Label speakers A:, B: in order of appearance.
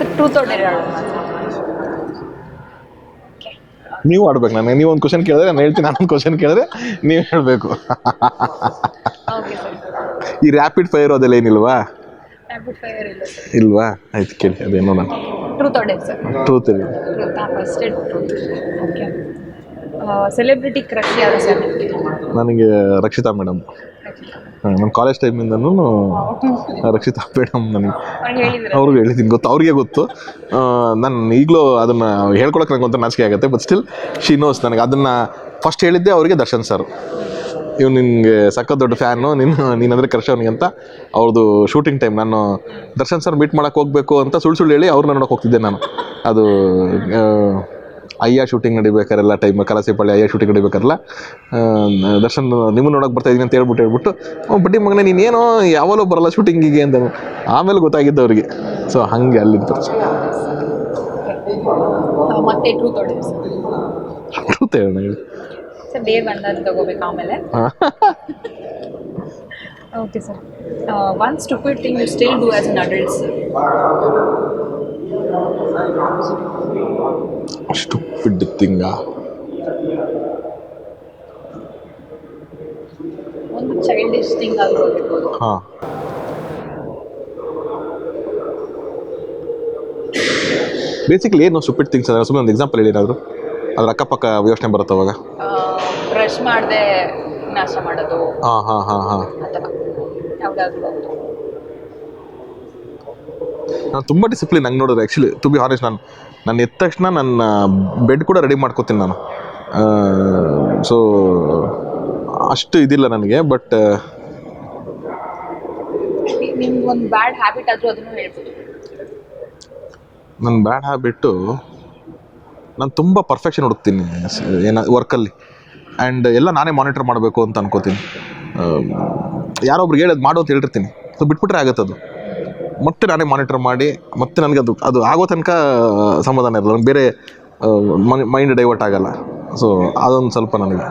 A: Sir truth or Deere
B: ನೀವು ಆಡ್ಬೇಕು ನಾನು. ನೀವು ಒಂದು ಕ್ವಶನ್ ಕೇಳಿದ್ರೆ ನಾನು ಹೇಳ್ತೀನಿ ನಾನೊಂದು ಕ್ವಶನ್ ಕೇಳಿದ್ರೆ ನೀವು ಹೇಳಬೇಕು.
A: ಓಕೆ ಸರ್
B: ಈ ರ್ಯಾಪಿಡ್ ಫೈರ್ ಅದೆಲ್ಲ ಏನಿಲ್ವಾ?
A: ರ್ಯಾಪಿಡ್ ಫೈರ್ ಇಲ್ಲ ಸರ್
B: ಇಲ್ವಾ? ಆಯ್ತು ಕೇಳಿ ಅದೇನೋ ನಾನು
A: truth or dare sir
B: truth ಇಲ್ಲ
A: truth first truth okay celebrity crush ಯಾರು ಸರ್ ನಿಮಗೆ
B: ನನಗೆ ರಕ್ಷಿತಾ ಮೇಡಮ್. ನಮ್ಮ ಕಾಲೇಜ್ ಟೈಮಿಂದನೂ ರಕ್ಷಿತಾ ಮೇಡಮ್ ನನಗೆ.
A: ಅವ್ರಿಗೆ ಹೇಳಿದ್ರೆ.
B: ಅವ್ರಿಗೆ ಹೇಳಿದ್ದೀನಿ ಗೊತ್ತು ಅವ್ರಿಗೆ ಗೊತ್ತು. ನಾನು ಈಗಲೂ ಅದನ್ನು ಹೇಳ್ಕೊಳಕ್ಕೆ ನನಗೆ ಒಂಥರ ನಾಚಿಕೆ ಆಗುತ್ತೆ ಬಟ್ ಸ್ಟಿಲ್ ಶಿ ನೋಸ್ ನನಗೆ. ಅದನ್ನು ಫಸ್ಟ್ ಹೇಳಿದ್ದೆ ಅವರಿಗೆ ದರ್ಶನ್ ಸರ್ ಇವ್ನು ನಿನಗೆ ಸಕ್ಕ ದೊಡ್ಡ ಫ್ಯಾನು ನೀನು ನೀನಂದ್ರೆ ಕರ್ಷ ಅವನಿಗೆ ಅಂತ ಅವ್ರದ್ದು ಶೂಟಿಂಗ್ ಟೈಮ್ ನಾನು ದರ್ಶನ್ ಸರ್ ಮೀಟ್ ಮಾಡೋಕೆ ಹೋಗಬೇಕು ಅಂತ ಸುಳ್ಳು ಸುಳ್ಳು ಹೇಳಿ ಅವ್ರನ್ನ ನೋಡೋಕೆ ಹೋಗ್ತಿದ್ದೆ ನಾನು. ಅದು ಅಯ್ಯ ಶೂಟಿಂಗ್ ನಡಿಬೇಕಾರೆಲ್ಲ ಟೈಮ್ ಕಲಾಸಿಪಳ್ಳಿ ಅಯ್ಯ ಶೂಟಿಂಗ್ ನಡಿಬೇಕಾರಲ್ಲ ದರ್ಶನ್ ನಿಮ್ಮ ನೋಡೋಕೆ ಬರ್ತಾ ಇದೀನಿ ಅಂತ ಹೇಳ್ಬಿಟ್ಟು ಹೇಳ್ಬಿಟ್ಟು "ಅವ್ನು ಬಡ್ಡಿ ಮಗನೇ ನೀನೇನೋ ಯಾವಾಗಲೂ ಬರಲ್ಲ ಶೂಟಿಂಗಿಗೆ ಅಂತ ಆಮೇಲೆ ಗೊತ್ತಾಗಿದ್ದು ಅವರಿಗೆ. ಸೊ ಹಾಗೆ ಅಲ್ಲಿ ಪರಿಚಯ
A: ಮತ್ತೆ ಟ್ರೂತ್ ಆರ್ ಸರ್
B: ಹೇಳೋಣ ಹೇಳಿ.
A: ಸರ್ ಡೇರ್ ಬಂದಾಗ ತಗೋಬೇಕು ಆಮೇಲೆ. Okay sir one stupid thing you still do as an adults
B: stupid thing
A: ಒಂದು ಚೈಲ್ಡಿಶ್ ಥಿಂಗ್ ಆಗಿರ್ಬೋದು
B: ಹಾಂ. ಬೇಸಿಕಲಿ ಏನು ಸ್ಟುಪಿಡ್ ಥಿಂಗ್ಸ್ ಅಂದ್ರೆ ಸುಮ್ಮನೆ ಒಂದು ಎಕ್ಸಾಂಪಲ್ ಹೇಳಿ ಏನಾದರೂ. ಅದ್ರ ಅಕ್ಕಪಕ್ಕ ಯೋಚನೆ ಬರುತ್ತೆ ಅವಾಗ?
A: ಬ್ರಷ್ ಮಾಡದೆ ನಾಶ ಮಾಡೋದು.
B: ಹಾಂ ಹಾಂ ಹಾಂ ಹಾಂ.
A: ಅಥವಾ ಯಾವುದಾದ್ರೂ ಒಂದು.
B: ನಾನು ತುಂಬ ಡಿಸಿಪ್ಲಿನ್ ಹಂಗೆ ನೋಡಿದ್ರೆ ಆ್ಯಕ್ಚುಲಿ ಟು ಬಿ ಹಾನೆಸ್ಟ್ ನಾನು ನಾನು ಎದ್ದ ತಕ್ಷಣ ನನ್ನ ಬೆಡ್ ಕೂಡ ರೆಡಿ ಮಾಡ್ಕೋತೀನಿ ನಾನು. ಸೊ ಅಷ್ಟು ಇದಿಲ್ಲ ನನಗೆ ಬಟ್
A: ಒಂದು ಬ್ಯಾಡ್ ಹ್ಯಾಬಿಟ್ ಆದರೂ ಅದನ್ನು ಹೇಳ್ಬೋದು.
B: ನನ್ನ ಬ್ಯಾಡ್ ಹ್ಯಾಬಿಟ್ಟು ನಾನು ತುಂಬ ಪರ್ಫೆಕ್ಷನ್ ಹುಡುಕ್ತೀನಿ ಏನ ವರ್ಕಲ್ಲಿ ಆ್ಯಂಡ್ ಎಲ್ಲ ನಾನೇ ಮಾನಿಟರ್ ಮಾಡಬೇಕು ಅಂತ ಅನ್ಕೋತೀನಿ. ಯಾರೊಬ್ರಿಗೆ ಹೇಳೋದು ಮಾಡು ಅಂತ ಹೇಳಿರ್ತೀನಿ ಸೊ ಬಿಟ್ಬಿಟ್ರೆ ಆಗುತ್ತೆ ಅದು ಮತ್ತೆ ನಾನೇ ಮಾನಿಟರ್ ಮಾಡಿ, ಮತ್ತೆ ನನಗೆ ಅದು ಅದು ಆಗೋ ತನಕ ಸಮಾಧಾನ ಇರಲ್ಲ ನನಗೆ ಬೇರೆ ಮೈಂಡ್ ಡೈವರ್ಟ್ ಆಗಲ್ಲ. ಸೊ ಅದೊಂದು ಸ್ವಲ್ಪ ನನಗೆ